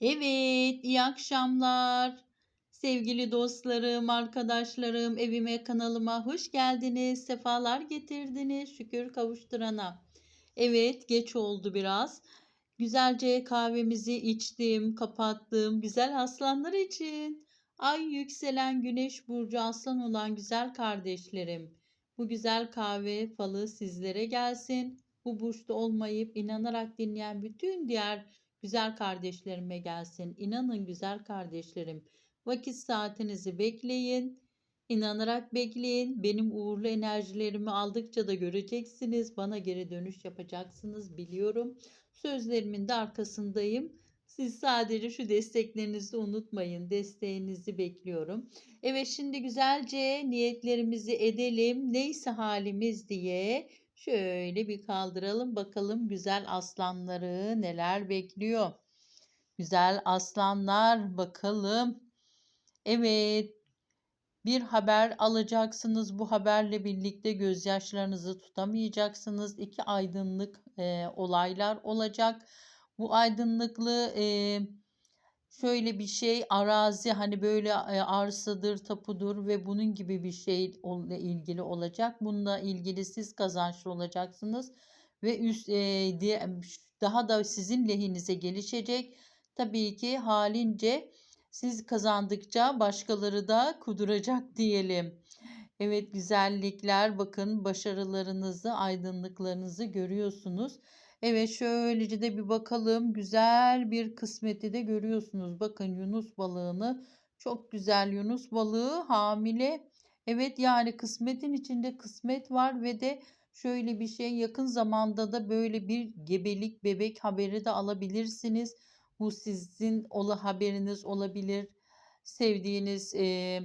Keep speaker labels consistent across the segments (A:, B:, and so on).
A: Evet, iyi akşamlar. Sevgili dostlarım, arkadaşlarım, evime, kanalıma hoş geldiniz. Sefalar getirdiniz. Şükür kavuşturana. Evet, geç oldu biraz. Güzelce kahvemizi içtim, kapattım. Güzel aslanlar için. Ay yükselen güneş burcu aslan olan güzel kardeşlerim. Bu güzel kahve falı sizlere gelsin. Bu burçta olmayıp inanarak dinleyen bütün diğer güzel kardeşlerime gelsin. İnanın güzel kardeşlerim. Vakit saatinizi bekleyin. İnanarak bekleyin. Benim uğurlu enerjilerimi aldıkça da göreceksiniz. Bana geri dönüş yapacaksınız biliyorum. Sözlerimin de arkasındayım. Siz sadece şu desteklerinizi unutmayın. Desteğinizi bekliyorum. Evet şimdi güzelce niyetlerimizi edelim. Neyse halimiz diye şöyle bir kaldıralım bakalım güzel aslanları neler bekliyor. Güzel aslanlar bakalım. Evet bir haber alacaksınız. Bu haberle birlikte gözyaşlarınızı tutamayacaksınız. İki aydınlık e, olaylar olacak. Bu aydınlıklı e, şöyle bir şey arazi hani böyle e, arsadır, tapudur ve bunun gibi bir şeyle ilgili olacak. Bununla ilgili siz kazançlı olacaksınız ve üst e, diye, daha da sizin lehinize gelişecek. Tabii ki halince siz kazandıkça başkaları da kuduracak diyelim. Evet güzellikler bakın başarılarınızı, aydınlıklarınızı görüyorsunuz. Evet şöylece de bir bakalım. Güzel bir kısmeti de görüyorsunuz. Bakın Yunus balığını çok güzel Yunus balığı hamile. Evet yani kısmetin içinde kısmet var ve de şöyle bir şey yakın zamanda da böyle bir gebelik bebek haberi de alabilirsiniz. Bu sizin ola haberiniz olabilir. Sevdiğiniz, e,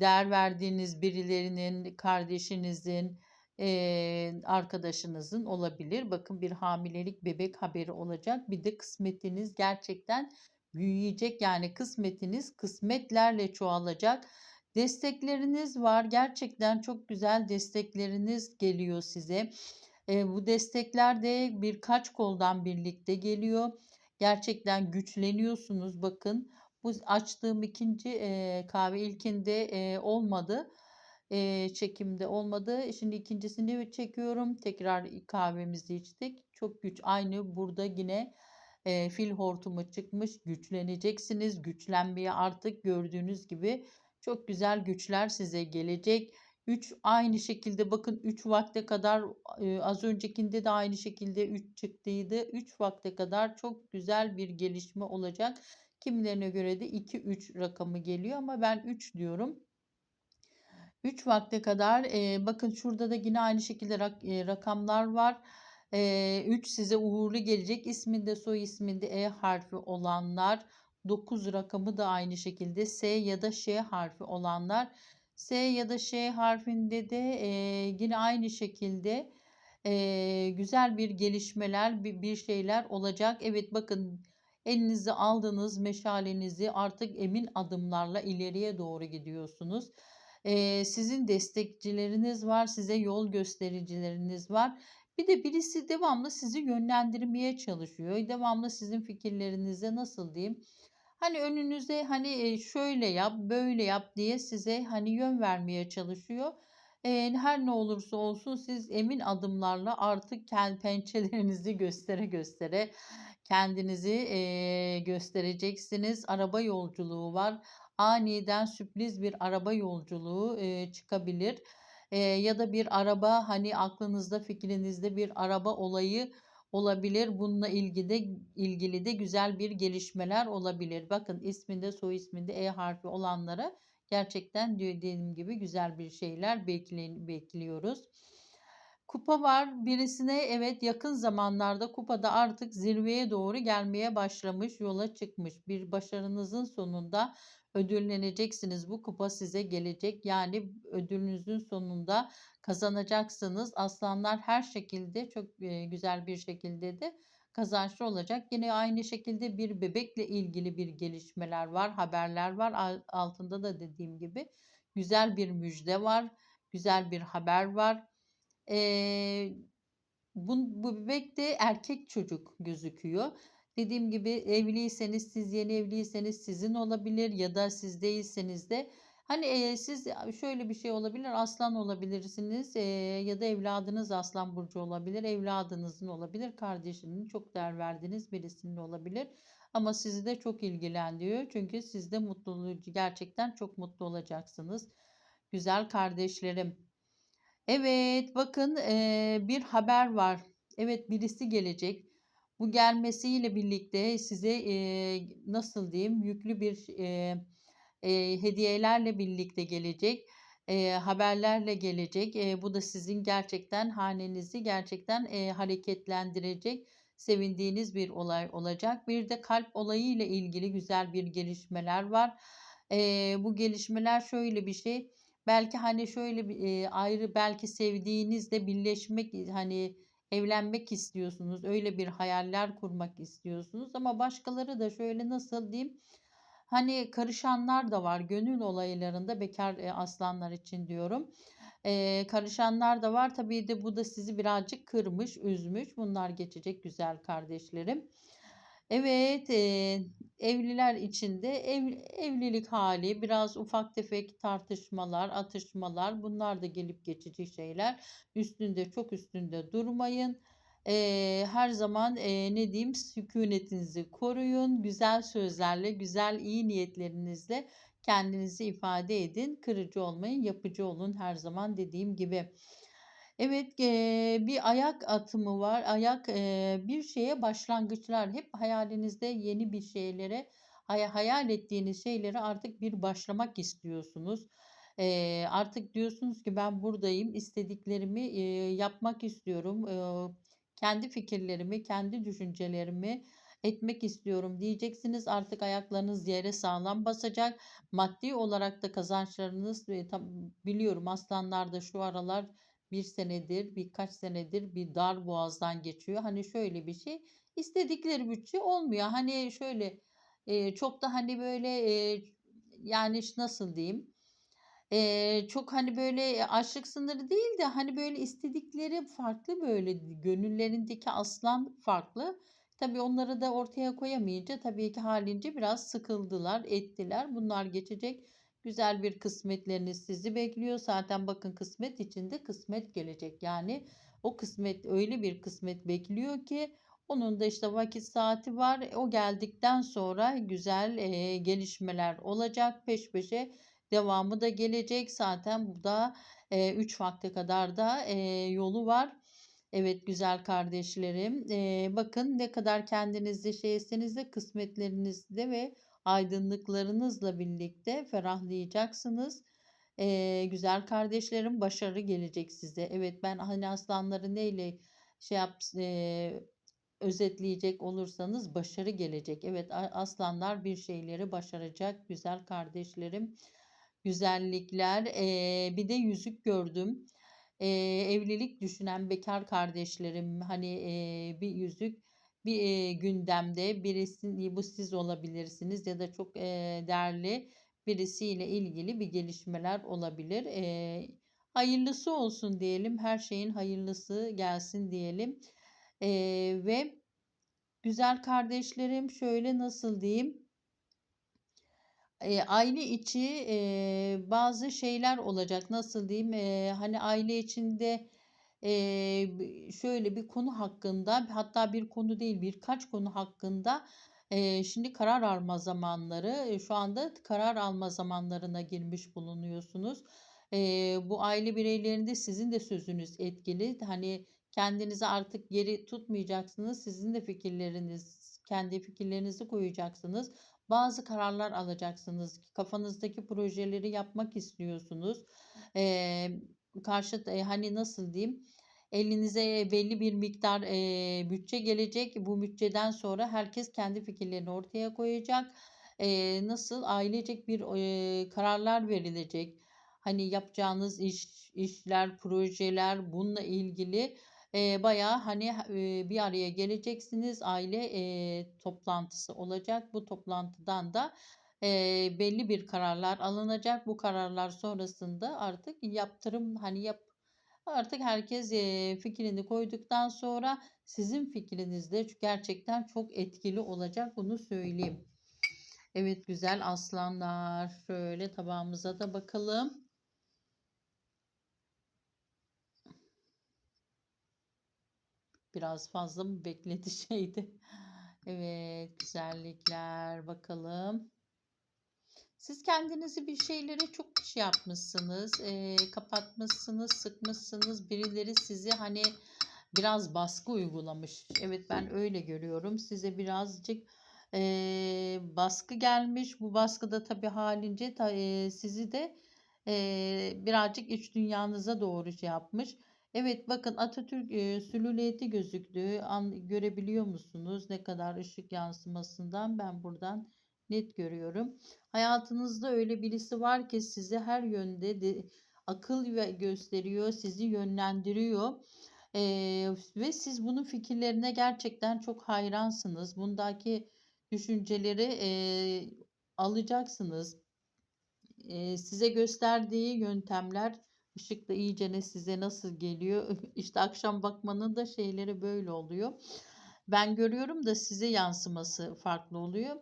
A: değer verdiğiniz birilerinin, kardeşinizin, arkadaşınızın olabilir. Bakın bir hamilelik bebek haberi olacak. Bir de kısmetiniz gerçekten büyüyecek. Yani kısmetiniz kısmetlerle çoğalacak. Destekleriniz var. Gerçekten çok güzel destekleriniz geliyor size. E, bu destekler de birkaç koldan birlikte geliyor. Gerçekten güçleniyorsunuz. Bakın bu açtığım ikinci e, kahve ilkinde e, olmadı. E, çekimde olmadı. Şimdi ikincisini çekiyorum. Tekrar kahvemizi içtik. Çok güç. Aynı burada yine e, fil hortumu çıkmış. Güçleneceksiniz. Güçlenmeye artık gördüğünüz gibi çok güzel güçler size gelecek. 3 aynı şekilde bakın 3 vakte kadar e, az öncekinde de aynı şekilde 3 çıktıydı. 3 vakte kadar çok güzel bir gelişme olacak. Kimilerine göre de 2-3 rakamı geliyor ama ben 3 diyorum. 3 vakte kadar e, bakın şurada da yine aynı şekilde rak, e, rakamlar var. 3 e, size uğurlu gelecek. İsminde soy isminde E harfi olanlar. 9 rakamı da aynı şekilde S ya da Ş harfi olanlar. S ya da Ş harfinde de e, yine aynı şekilde e, güzel bir gelişmeler bir, bir şeyler olacak. Evet bakın elinize aldığınız meşalenizi artık emin adımlarla ileriye doğru gidiyorsunuz. E, sizin destekçileriniz var, size yol göstericileriniz var. Bir de birisi devamlı sizi yönlendirmeye çalışıyor. Devamlı sizin fikirlerinize nasıl diyeyim? Hani önünüze hani şöyle yap, böyle yap diye size hani yön vermeye çalışıyor. Her ne olursa olsun siz emin adımlarla artık kendi pençelerinizi göstere göstere kendinizi eee, göstereceksiniz. Araba yolculuğu var. Aniden sürpriz bir araba yolculuğu eee, çıkabilir. Eee, ya da bir araba hani aklınızda fikrinizde bir araba olayı olabilir. Bununla ilgili de, ilgili de güzel bir gelişmeler olabilir. Bakın isminde soy isminde E harfi olanlara gerçekten dediğim gibi güzel bir şeyler bekliyoruz. Kupa var. Birisine evet yakın zamanlarda kupada artık zirveye doğru gelmeye başlamış, yola çıkmış. Bir başarınızın sonunda ödülleneceksiniz. Bu kupa size gelecek. Yani ödülünüzün sonunda kazanacaksınız. Aslanlar her şekilde çok güzel bir şekilde de kazançlı olacak. Yine aynı şekilde bir bebekle ilgili bir gelişmeler var, haberler var. Altında da dediğim gibi güzel bir müjde var, güzel bir haber var. Ee, bu, bu bebek de erkek çocuk gözüküyor. Dediğim gibi evliyseniz siz yeni evliyseniz sizin olabilir ya da siz değilseniz de hani eee, siz şöyle bir şey olabilir aslan olabilirsiniz eee, ya da evladınız aslan burcu olabilir evladınızın olabilir kardeşinin çok değer verdiğiniz birisinin olabilir ama sizi de çok ilgilendiriyor çünkü siz de mutluluğu gerçekten çok mutlu olacaksınız güzel kardeşlerim. Evet bakın eee, bir haber var. Evet birisi gelecek. Bu gelmesiyle birlikte size eee, nasıl diyeyim yüklü bir eee, eee, hediyelerle birlikte gelecek. Eee, haberlerle gelecek. Eee, bu da sizin gerçekten hanenizi gerçekten eee, hareketlendirecek, sevindiğiniz bir olay olacak. Bir de kalp olayı ile ilgili güzel bir gelişmeler var. Eee, bu gelişmeler şöyle bir şey. Belki hani şöyle eee, ayrı belki sevdiğinizle birleşmek hani evlenmek istiyorsunuz. Öyle bir hayaller kurmak istiyorsunuz ama başkaları da şöyle nasıl diyeyim hani karışanlar da var gönül olaylarında bekar e, aslanlar için diyorum. Eee, karışanlar da var. Tabii de bu da sizi birazcık kırmış, üzmüş. Bunlar geçecek güzel kardeşlerim. Evet, eee, evliler için de ev, evlilik hali, biraz ufak tefek tartışmalar, atışmalar bunlar da gelip geçici şeyler. Üstünde çok üstünde durmayın. Eee, her zaman eee, ne diyeyim sükunetinizi koruyun. Güzel sözlerle, güzel iyi niyetlerinizle kendinizi ifade edin. Kırıcı olmayın, yapıcı olun her zaman dediğim gibi. Evet, eee, bir ayak atımı var. Ayak, eee, bir şeye başlangıçlar. Hep hayalinizde yeni bir şeylere, haya hayal ettiğiniz şeylere artık bir başlamak istiyorsunuz. Eee, artık diyorsunuz ki ben buradayım, istediklerimi eee, yapmak istiyorum. Eee, kendi fikirlerimi, kendi düşüncelerimi etmek istiyorum diyeceksiniz. Artık ayaklarınız yere sağlam basacak. Maddi olarak da kazançlarınız e, biliyorum aslanlar da şu aralar bir senedir, birkaç senedir bir dar boğazdan geçiyor. Hani şöyle bir şey, istedikleri bütçe olmuyor. Hani şöyle e, çok da hani böyle e, yani nasıl diyeyim? E, çok hani böyle açlık sınırı değil de hani böyle istedikleri farklı böyle gönüllerindeki aslan farklı. Tabii onları da ortaya koyamayınca tabii ki halince biraz sıkıldılar, ettiler. Bunlar geçecek. Güzel bir kısmetleriniz sizi bekliyor. Zaten bakın kısmet içinde kısmet gelecek. Yani o kısmet öyle bir kısmet bekliyor ki onun da işte vakit saati var. O geldikten sonra güzel e, gelişmeler olacak peş peşe. Devamı da gelecek. Zaten bu da e, 3 vakte kadar da e, yolu var. Evet güzel kardeşlerim. E, bakın ne kadar kendinizde şeyseniz de kısmetlerinizde ve aydınlıklarınızla birlikte ferahlayacaksınız. Eee, güzel kardeşlerim başarı gelecek size. Evet ben hani aslanları neyle şey yap eee, özetleyecek olursanız başarı gelecek. Evet aslanlar bir şeyleri başaracak güzel kardeşlerim. Güzellikler. Eee, bir de yüzük gördüm. Eee, evlilik düşünen bekar kardeşlerim hani eee, bir yüzük bir eee, gündemde birisi bu siz olabilirsiniz ya da çok eee, değerli birisiyle ilgili bir gelişmeler olabilir. Eee, hayırlısı olsun diyelim. Her şeyin hayırlısı gelsin diyelim. Eee, ve güzel kardeşlerim şöyle nasıl diyeyim? Eee, aile içi, eee, bazı şeyler olacak. Nasıl diyeyim? Eee, hani aile içinde, şöyle bir konu hakkında hatta bir konu değil birkaç konu hakkında, şimdi karar alma zamanları. Şu anda karar alma zamanlarına girmiş bulunuyorsunuz. Bu aile bireylerinde sizin de sözünüz etkili. Hani kendinizi artık geri tutmayacaksınız. Sizin de fikirleriniz, kendi fikirlerinizi koyacaksınız. Bazı kararlar alacaksınız. Kafanızdaki projeleri yapmak istiyorsunuz. Karşı eee, hani nasıl diyeyim? Elinize belli bir miktar eee, bütçe gelecek. Bu bütçeden sonra herkes kendi fikirlerini ortaya koyacak. Eee, nasıl ailecek bir eee, kararlar verilecek. Hani yapacağınız iş, işler, projeler bununla ilgili Eee, bayağı, hani, eee, bir araya geleceksiniz. Aile, eee, toplantısı olacak. Bu toplantıdan da, eee, belli bir kararlar alınacak. Bu kararlar sonrasında artık yaptırım, hani, yap Artık herkes, fikrini koyduktan sonra sizin fikriniz de gerçekten çok etkili olacak, bunu söyleyeyim. Evet, güzel aslanlar. Şöyle tabağımıza da bakalım. Biraz fazla mı bekledi şeydi? Evet, güzellikler. Bakalım. Siz kendinizi bir şeylere çok şey yapmışsınız, eee, kapatmışsınız, sıkmışsınız. Birileri sizi, hani, biraz baskı uygulamış. Evet, ben öyle görüyorum. Size birazcık, eee, baskı gelmiş. Bu baskı da tabii hâlince ta eee, sizi de, eee, birazcık iç dünyanıza doğru şey yapmış. Evet, bakın Atatürk, eee, silüeti gözüktü. An görebiliyor musunuz? Ne kadar ışık yansımasından ben buradan net görüyorum. Hayatınızda öyle birisi var ki size her yönde de akıl gösteriyor, sizi yönlendiriyor. Eee, ve siz bunun fikirlerine gerçekten çok hayransınız. Bundaki düşünceleri, eee, alacaksınız. Eee, size gösterdiği yöntemler ışıkta iyicene size nasıl geliyor? İşte akşam bakmanın da şeyleri böyle oluyor. Ben görüyorum da size yansıması farklı oluyor.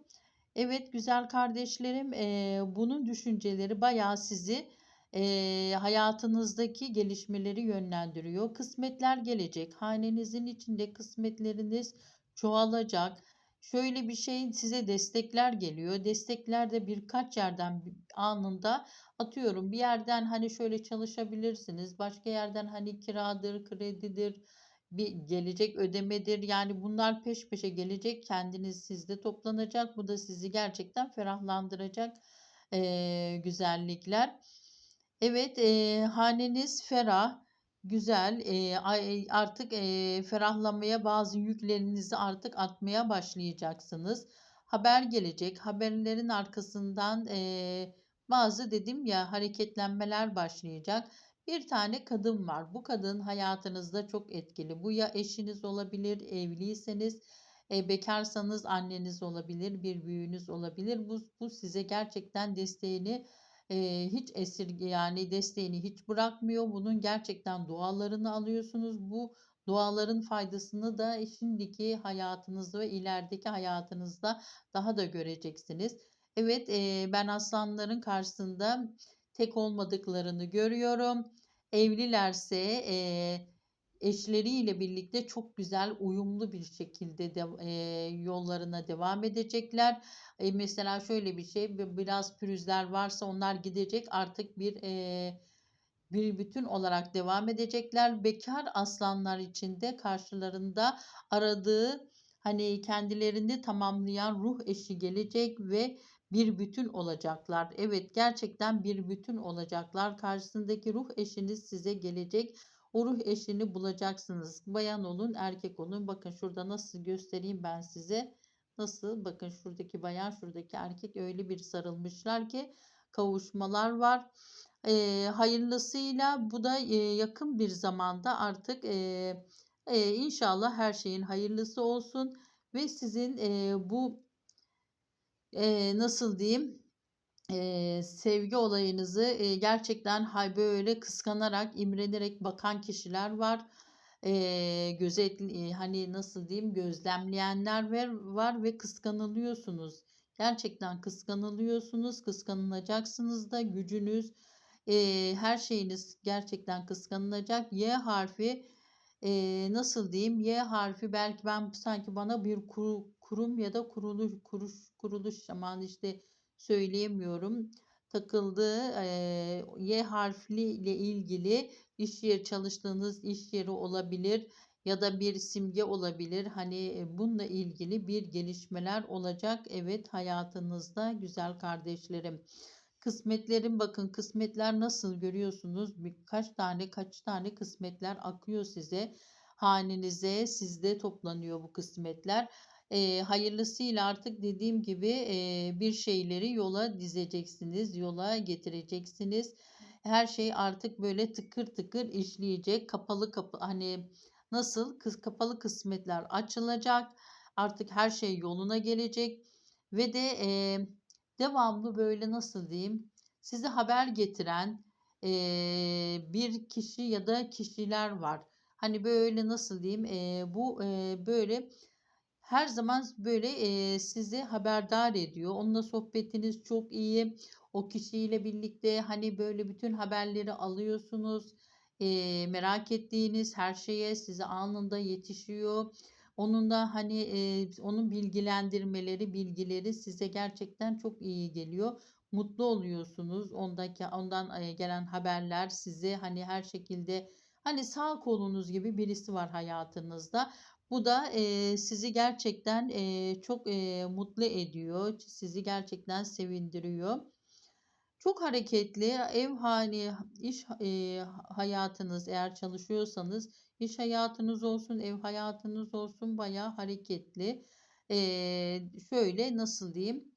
A: Evet, güzel kardeşlerim, eee, bunun düşünceleri bayağı sizi, eee, hayatınızdaki gelişmeleri yönlendiriyor. Kısmetler gelecek. Hanenizin içinde kısmetleriniz çoğalacak. Şöyle bir şey, size destekler geliyor. Destekler de birkaç yerden anında atıyorum bir yerden, hani, şöyle çalışabilirsiniz. Başka yerden, hani, kiradır, kredidir, bir gelecek ödemedir. Yani bunlar peş peşe gelecek. Kendiniz sizde toplanacak. Bu da sizi gerçekten ferahlandıracak, eee, güzellikler. Evet, eee, haneniz ferah, güzel. Ay artık, eee, ferahlamaya, bazı yüklerinizi artık atmaya başlayacaksınız. Haber gelecek. Haberlerin arkasından, eee, bazı dedim ya hareketlenmeler başlayacak. Bir tane kadın var. Bu kadın hayatınızda çok etkili. Bu ya eşiniz olabilir, evliyseniz, eee, bekârsanız anneniz olabilir, bir büyüğünüz olabilir. Bu bu size gerçekten desteğini, eee, hiç esirge yani desteğini hiç bırakmıyor. Bunun gerçekten dualarını alıyorsunuz. Bu duaların faydasını da şimdiki hayatınızda ve ilerideki hayatınızda daha da göreceksiniz. Evet, eee, ben aslanların karşısında tek olmadıklarını görüyorum. Evlilerse, eee, eşleriyle birlikte çok güzel, uyumlu bir şekilde dev eee, yollarına devam edecekler. Eee, mesela şöyle bir şey, bi biraz pürüzler varsa onlar gidecek. Artık bir, eee, bir bütün olarak devam edecekler. Bekâr aslanlar için de karşılarında aradığı, hani, kendilerini tamamlayan ruh eşi gelecek ve bir bütün olacaklar. Evet, gerçekten bir bütün olacaklar. Karşısındaki ruh eşiniz size gelecek. O ruh eşini bulacaksınız. Bayan olun, erkek olun. Bakın şurada nasıl göstereyim ben size. Nasıl? Bakın şuradaki bayan, şuradaki erkek öyle bir sarılmışlar ki kavuşmalar var. Eee, hayırlısıyla bu da, eee, yakın bir zamanda artık, eee, eee, inşallah her şeyin hayırlısı olsun ve sizin, eee, bu eee, nasıl diyeyim, eee, sevgi olayınızı, eee, gerçekten hay böyle kıskanarak, imrenerek bakan kişiler var. Eee, gözetli eee, hani, nasıl diyeyim, gözlemleyenler ver var ve kıskanılıyorsunuz. Gerçekten kıskanılıyorsunuz, kıskanılacaksınız da gücünüz, eee, her şeyiniz gerçekten kıskanılacak. Y harfi, eee, nasıl diyeyim, Y harfi belki ben sanki bana bir kuru kurum ya da kurulu kuruş kuruluş aman işte söyleyemiyorum. Takıldığı, eee, Y harfli ile ilgili iş yeri çalıştığınız iş yeri olabilir ya da bir simge olabilir. Hani, eee, bununla ilgili bir gelişmeler olacak. Evet, hayatınızda güzel kardeşlerim. Kısmetlerim bakın kısmetler nasıl görüyorsunuz? Birkaç tane, kaç tane kısmetler akıyor size. Hanenize, sizde toplanıyor bu kısmetler. Eee, hayırlısıyla artık dediğim gibi, eee, bir şeyleri yola dizeceksiniz, yola getireceksiniz. Her şey artık böyle tıkır tıkır işleyecek. Kapalı kapı hani, nasıl? Kıs kapalı kısmetler açılacak. Artık her şey yoluna gelecek ve de, eee, devamlı böyle nasıl diyeyim, size haber getiren, eee, bir kişi ya da kişiler var. Hani, böyle, nasıl diyeyim, eee, bu, eee, böyle, her zaman böyle, eee, sizi haberdar ediyor. Onunla sohbetiniz çok iyi. O kişiyle birlikte, hani, böyle, bütün haberleri alıyorsunuz. Eee, merak ettiğiniz her şeye size anında yetişiyor. Onun da, hani, eee, onun bilgilendirmeleri, bilgileri size gerçekten çok iyi geliyor. Mutlu oluyorsunuz. Ondaki ondan, gelen haberler sizi, hani, her şekilde, hani, sağ kolunuz gibi birisi var hayatınızda. Bu da, eee, sizi gerçekten, eee, çok, eee, mutlu ediyor. Sizi gerçekten sevindiriyor. Çok hareketli, ev hani, iş, eee, hayatınız eğer çalışıyorsanız iş hayatınız olsun, ev hayatınız olsun bayağı hareketli. Eee, şöyle, nasıl diyeyim,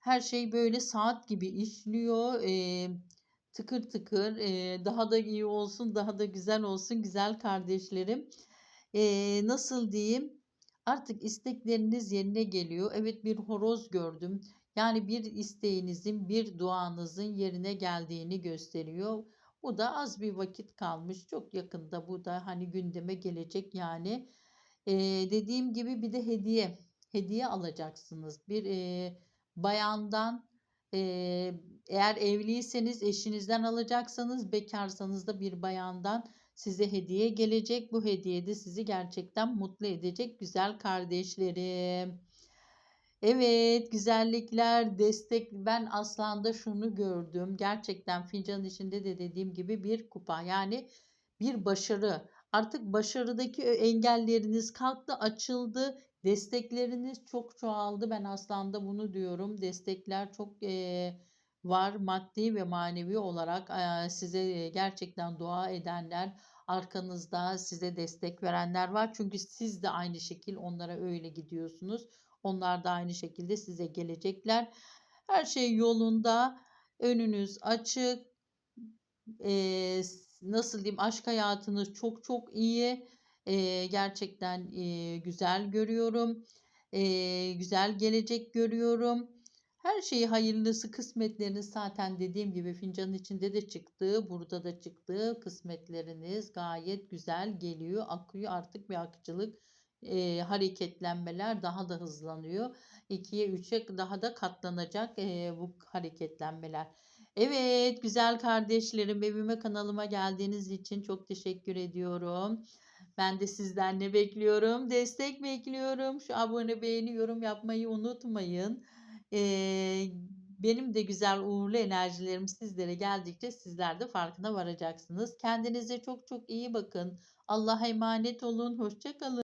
A: her şey böyle saat gibi işliyor. Eee, tıkır tıkır, eee, daha da iyi olsun, daha da güzel olsun güzel kardeşlerim. Eee, nasıl diyeyim, artık istekleriniz yerine geliyor. Evet, bir horoz gördüm. Yani bir isteğinizin, bir duanızın yerine geldiğini gösteriyor. Bu da az bir vakit kalmış. Çok yakında bu da, hani, gündeme gelecek yani. Eee, dediğim gibi bir de hediye, hediye alacaksınız. Bir, eee, bayandan, eee, eğer evliyseniz eşinizden alacaksanız, bekârsanız da bir bayandan size hediye gelecek. Bu hediye de sizi gerçekten mutlu edecek güzel kardeşlerim. Evet, güzellikler, destek Ben aslanda şunu gördüm. Gerçekten fincanın içinde de dediğim gibi bir kupa. Yani bir başarı. Artık başarıdaki engelleriniz kalktı, açıldı. Destekleriniz çok çoğaldı. Ben aslında bunu diyorum. Destekler çok, eee, var. Maddi ve manevi olarak, size, gerçekten dua edenler, arkanızda size destek verenler var. Çünkü siz de aynı şekil onlara öyle gidiyorsunuz. Onlar da aynı şekilde size gelecekler. Her şey yolunda, önünüz açık. Eee, s nasıl diyeyim, aşk hayatınız çok çok iyi. Eee, gerçekten, eee, güzel görüyorum. Eee, güzel gelecek görüyorum. Her şeyi hayırlısı, kısmetleriniz zaten dediğim gibi fincanın içinde de çıktı, burada da çıktı. Kısmetleriniz gayet güzel geliyor, akıyor. Artık bir akıcılık, eee, hareketlenmeler daha da hızlanıyor. 2'ye 3'e daha da katlanacak, eee, bu hareketlenmeler. Evet, güzel kardeşlerim, evime, kanalıma geldiğiniz için çok teşekkür ediyorum. Ben de sizden ne bekliyorum? Destek bekliyorum. Şu abone, beğeni, yorum yapmayı unutmayın. Eee, benim de güzel uğurlu enerjilerim sizlere geldikçe sizler de farkına varacaksınız. Kendinize çok çok iyi bakın. Allah'a emanet olun. Hoşça kalın.